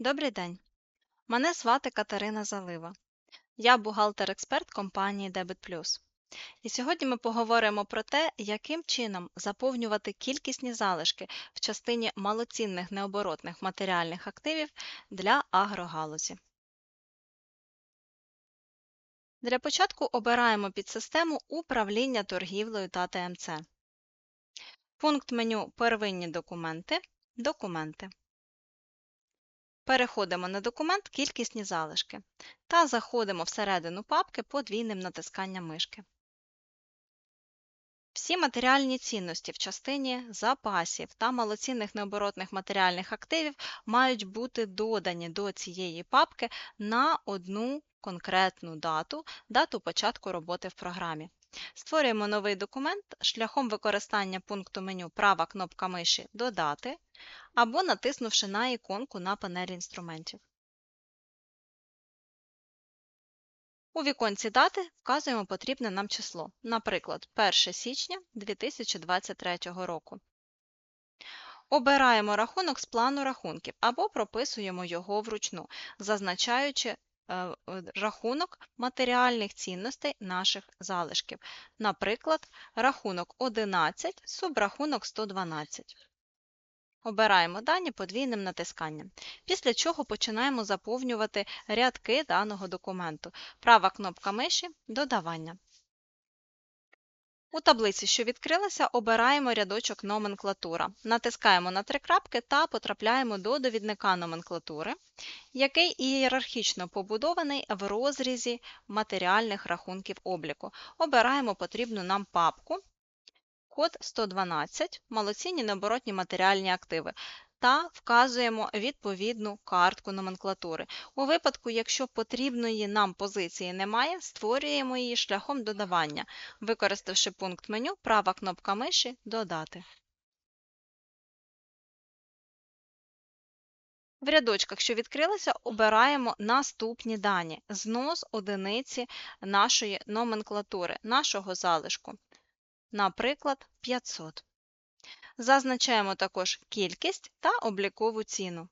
Добрий день. Мене звати Катерина Залива. Я бухгалтер-експерт компанії Debit І сьогодні ми поговоримо про те, яким чином заповнювати кількісні залишки в частині малоцінних необоротних матеріальних активів для агрогалузі. Для початку обираємо підсистему управління торгівлею та ТМЦ. Пункт меню Первинні документи Документи. Переходимо на документ Кількісні залишки та заходимо всередину папки подвійним натисканням мишки. Всі матеріальні цінності в частині запасів та малоцінних необоротних матеріальних активів мають бути додані до цієї папки на одну конкретну дату, дату початку роботи в програмі. Створюємо новий документ шляхом використання пункту меню права кнопка миші Додати або натиснувши на іконку на панелі інструментів. У віконці дати вказуємо потрібне нам число, наприклад, 1 січня 2023 року. Обираємо рахунок з плану рахунків або прописуємо його вручну, зазначаючи рахунок матеріальних цінностей наших залишків. Наприклад, рахунок 11, субрахунок 112. Обираємо дані подвійним натисканням, після чого починаємо заповнювати рядки даного документу. Права кнопка миші Додавання. У таблиці, що відкрилася, обираємо рядочок Номенклатура. Натискаємо на три крапки та потрапляємо до довідника номенклатури, який ієрархічно побудований в розрізі матеріальних рахунків обліку. Обираємо потрібну нам папку. Код 112 малоцінні необоротні матеріальні активи та вказуємо відповідну картку номенклатури. У випадку, якщо потрібної нам позиції немає, створюємо її шляхом додавання, використавши пункт меню права кнопка миші Додати. В рядочках, що відкрилися, обираємо наступні дані знос одиниці нашої номенклатури, нашого залишку, наприклад, 500. Зазначаємо також кількість та облікову ціну.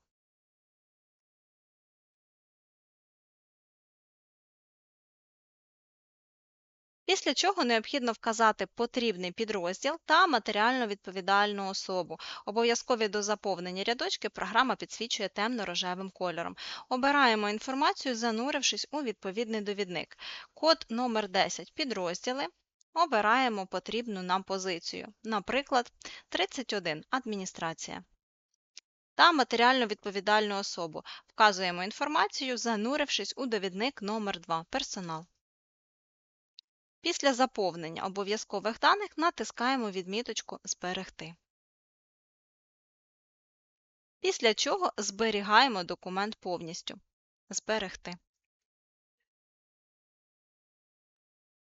Після чого необхідно вказати потрібний підрозділ та матеріально відповідальну особу. Обов'язкові до заповнення рядочки програма підсвічує темно-рожевим кольором. Обираємо інформацію, занурившись у відповідний довідник. Код номер 10 підрозділи. Обираємо потрібну нам позицію, наприклад, 31 адміністрація. Та матеріально відповідальну особу. Вказуємо інформацію, занурившись у довідник номер 2 персонал. Після заповнення обов'язкових даних натискаємо відміточку Зберегти. Після чого зберігаємо документ повністю. Зберегти.